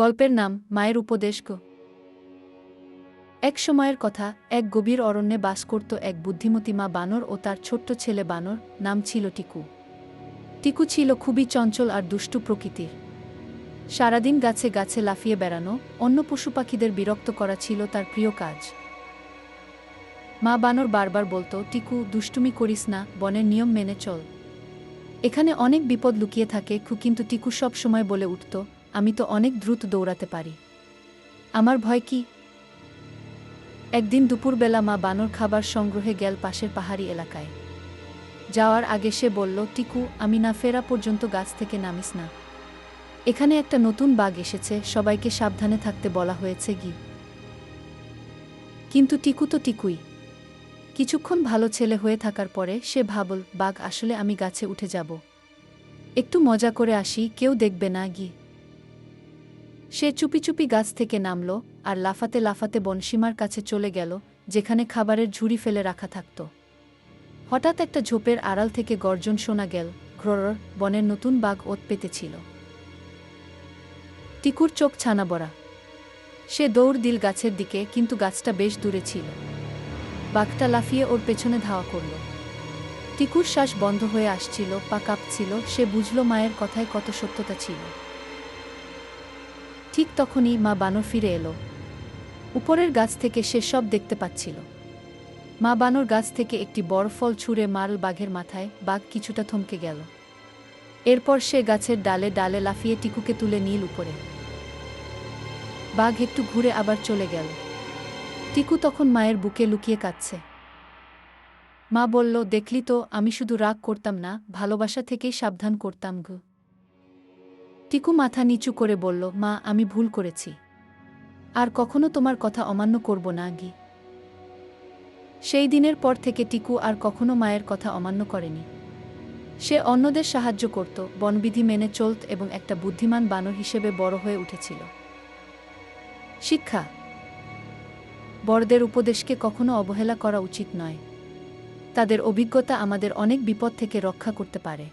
গল্পের নাম মায়ের উপদেশ গো। এক সময়ের কথা এক গভীর অরণ্যে বাস করত এক বুদ্ধিমতী মা বানর ও তার ছোট্ট ছেলে বানর, নাম ছিল টিকু। টিকু ছিল খুবই চঞ্চল আর দুষ্টু প্রকৃতির। সারাদিন গাছে গাছে লাফিয়ে বেড়ানো, অন্য পশু পাখিদের বিরক্ত করা ছিল তার প্রিয় কাজ। মা বানর বারবার বলতো, টিকু, দুষ্টুমি করিস না, বনের নিয়ম মেনে চল। এখানে অনেক বিপদ লুকিয়ে থাকে, কিন্তু টিকু সব সময় বলে উঠত আমি তো অনেক দ্রুত দৌড়াতে পারি। আমার ভয় কি? একদিন দুপুরবেলা মা বানর খাবার সংগ্রহে গেল পাশের পাহাড়ি এলাকায়। যাওয়ার আগে সে বলল, টিকু, আমি না ফেরা পর্যন্ত গাছ থেকে নামিস না। এখানে একটা নতুন বাঘ এসেছে, সবাইকে সাবধানে থাকতে বলা হয়েছে গি। কিন্তু টিকু তো টিকুই। কিছুক্ষণ ভালো ছেলে হয়ে থাকার পরে সে ভাবল, বাঘ, আসলে আমি গাছে উঠে যাব। একটু মজা করে আসি, কেউ দেখবে না গি। সে চুপি চুপি গাছ থেকে নামল আর লাফাতে লাফাতে বনসীমার কাছে চলে গেল, যেখানে খাবারের ঝুড়ি ফেলে রাখা থাকত। হঠাৎ একটা ঝোপের আড়াল থেকে গর্জন শোনা গেল ঘ্রর বনের নতুন বাঘ ওত পেতেছিল। টিকুর চোখ ছানা বড়া। সে দৌড় দিল গাছের দিকে, কিন্তু গাছটা বেশ দূরে ছিল। বাঘটা লাফিয়ে ওর পেছনে ধাওয়া করল। টিকুর শ্বাস বন্ধ হয়ে আসছিল, পা কাঁপছিল, সে বুঝল মায়ের কথায় কত সত্যতা ছিল। ঠিক তখনই মা বানর ফিরে এলো। উপরের গাছ থেকে সে সব দেখতে পাচ্ছিল। মা বানর গাছ থেকে একটি বড় ফল ছুঁড়ে মারল বাঘের মাথায়, বাঘ কিছুটা থমকে গেল। এরপর সে গাছের ডালে ডালে লাফিয়ে টিকুকে তুলে নীল উপরে। বাঘ একটু ঘুরে আবার চলে গেল। টিকু তখন মায়ের বুকে লুকিয়ে কাঁদছে। মা বলল, দেখলি তো, আমি শুধু রাগ করতাম না, ভালোবাসা থেকেই সাবধান করতাম গু। টিকু মাথা নিচু করে বলল, মা, আমি ভুল করেছি। আর কখনো তোমার কথা অমান্য করব না গি সেই দিনের পর থেকে টিকু আর কখনো মায়ের কথা অমান্য করেনি। সে অন্যদের সাহায্য করত, বনবিধি মেনে চলত এবং একটা বুদ্ধিমান বানর হিসেবে বড় হয়ে উঠেছিল। শিক্ষা। বড়দের উপদেশকে কখনো অবহেলা করা উচিত নয়। তাদের অভিজ্ঞতা আমাদের অনেক বিপদ থেকে রক্ষা করতে পারে।